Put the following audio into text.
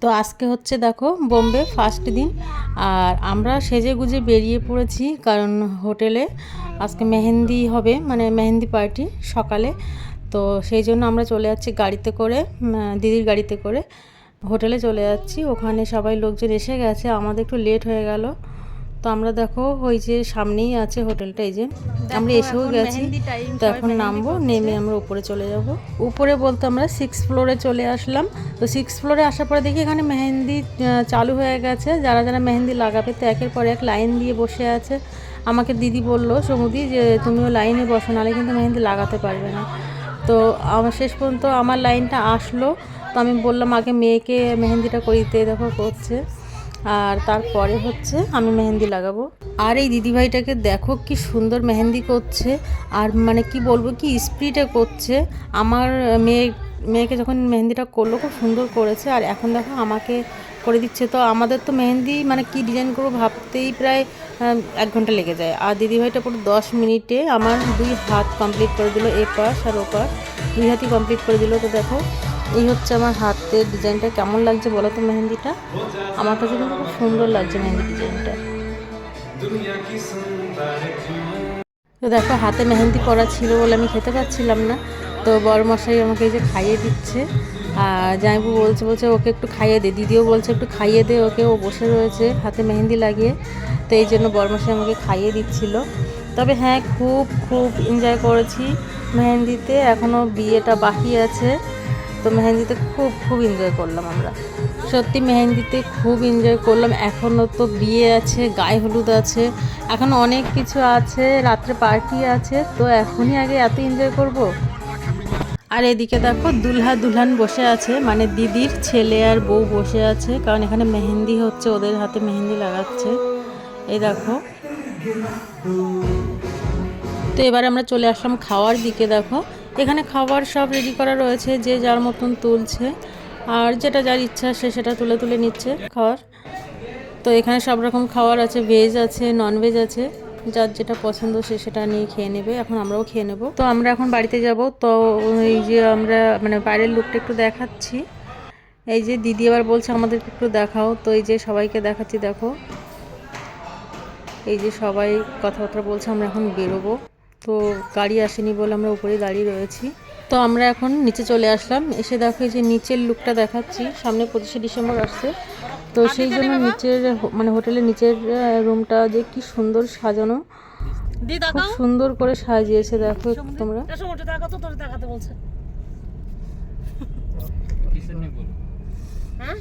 তো আজকে হচ্ছে দেখো বোম্বে ফার্স্ট দিন। আর আমরা সেজে গুজে বেরিয়ে পড়েছি কারণ হোটেলে আজকে মেহেন্দি হবে মানে মেহেন্দি পার্টি সকালে। তো সেই জন্য আমরা চলে যাচ্ছি গাড়িতে করে দিদির গাড়িতে করে। হোটেলে চলে যাচ্ছি। ওখানে সবাই লোকজন এসে গেছে। আমাদের একটু লেট হয়ে গেল। তো আমরা দেখো ওই যে সামনেই আছে হোটেলটা এই যে আমরা এসেও গেছি। তো এখন নামবো নেমে আমরা উপরে চলে যাব। উপরে বলতে আমরা সিক্স ফ্লোরে চলে আসলাম। তো সিক্স ফ্লোরে আসার পরে দেখি এখানে মেহেন্দি চালু হয়ে গেছে। যারা যারা মেহেন্দি লাগাবে তো একের পর এক লাইন দিয়ে বসে আছে। আমাকে দিদি বলল সমুদি যে তুমিও লাইনে বসো নাহলে কিন্তু মেহেন্দি লাগাতে পারবে না। তো আমার শেষ পর্যন্ত আমার লাইনটা আসলো। তো আমি বললাম আগে মেয়েকে মেহেন্দিটা করিতে দেখো করছে। আর তারপরে হচ্ছে আমি মেহেন্দি লাগাবো। আর এই দিদিভাইটাকে দেখো কি সুন্দর মেহেন্দি করছে। আর মানে কি বলব, কি স্প্রিটে করছে। আমার মেয়ে, মেয়েকে যখন মেহেন্দিটা করল, খুব সুন্দর করেছে। আর এখন দেখো আমাকে করে দিচ্ছে। তো আমাদের তো মেহেন্দি মানে কি ডিজাইন করব ভাবতেই প্রায় এক ঘণ্টা লেগে যায়। আর দিদিভাইটা পুরো দশ মিনিটে আমার দুই হাত কমপ্লিট করে দিল এ পাশ আর ও পাশ দুই হাতই কমপ্লিট করে দিল। তো দেখো এই হচ্ছে আমার হাতের ডিজাইনটা। কেমন লাগছে বলো তো মেহেন্দিটা? আমার কাছে কিন্তু খুব সুন্দর লাগছে মেহেন্দি ডিজাইনটা। তো দেখো, হাতে মেহেন্দি করা ছিল বলে আমি খেতে পাচ্ছিলাম না। তো বড় মশাই আমাকে এই যে খাইয়ে দিচ্ছে। আর জামাইবু বলছে বলছে, ওকে একটু খাইয়ে দে। দিদিও বলছে, একটু খাইয়ে দে, ওকে। ও বসে রয়েছে হাতে মেহেন্দি লাগিয়ে। তো এই জন্য বড় মশাই আমাকে খাইয়ে দিচ্ছিল। তবে হ্যাঁ খুব খুব এনজয় করেছি মেহেন্দিতে। এখনও বিয়েটা বাকি আছে। তো মেহেন্দিতে খুব খুব এনজয় করলাম আমরা। সত্যি মেহেন্দিতে খুব এনজয় করলাম। এখনও তো বিয়ে আছে, গায়ে হলুদ আছে, এখন অনেক কিছু আছে, রাত্রে পার্টি আছে, তো এখনই আগে এত এনজয় করব? আর এদিকে দেখো, দুলহা দুলহান বসে আছে মানে দিদির ছেলে আর বউ বসে আছে, কারণ এখানে মেহেন্দি হচ্ছে, ওদের হাতে মেহেন্দি লাগাচ্ছে। এই দেখো। তো এবার আমরা চলে আসলাম খাওয়ার দিকে, দেখো। এখানে খাবার সব রেডি করা রয়েছে, যে যার মতন তুলছে। আর যেটা যার ইচ্ছা সে সেটা তুলে তুলে নিচ্ছে খাওয়ার। তো এখানে সব রকম খাবার আছে ভেজ আছে নন ভেজ আছে। যার যেটা পছন্দ সে সেটা নিয়ে খেয়ে নেবে, এখন আমরাও খেয়ে নেব। তো আমরা এখন বাড়িতে যাব, তো এই যে আমরা মানে বাইরের লুকটা একটু দেখাচ্ছি। এই যে দিদি আবার বলছে আমাদেরকে একটু দেখাও, তো এই যে সবাইকে দেখাচ্ছি, দেখো। এই যে সবাই কথাবার্তা বলছে, আমরা এখন বেরোবো। তো গাড়ি আসেনি বলে আমরা উপরে দাঁড়িয়ে রয়েছি। তো আমরা এখন নিচে চলে আসলাম। এসে দেখো এই যে নিচের লুকটা দেখাচ্ছি। সামনে পঁচিশে ডিসেম্বর আসছে। তো সেই জন্য নিচের হো- মানে হোটেলের নিচের রুমটা যে কি সুন্দর সাজানো। খুব সুন্দর করে সাজিয়েছে দেখো তোমরা। হ্যাঁ?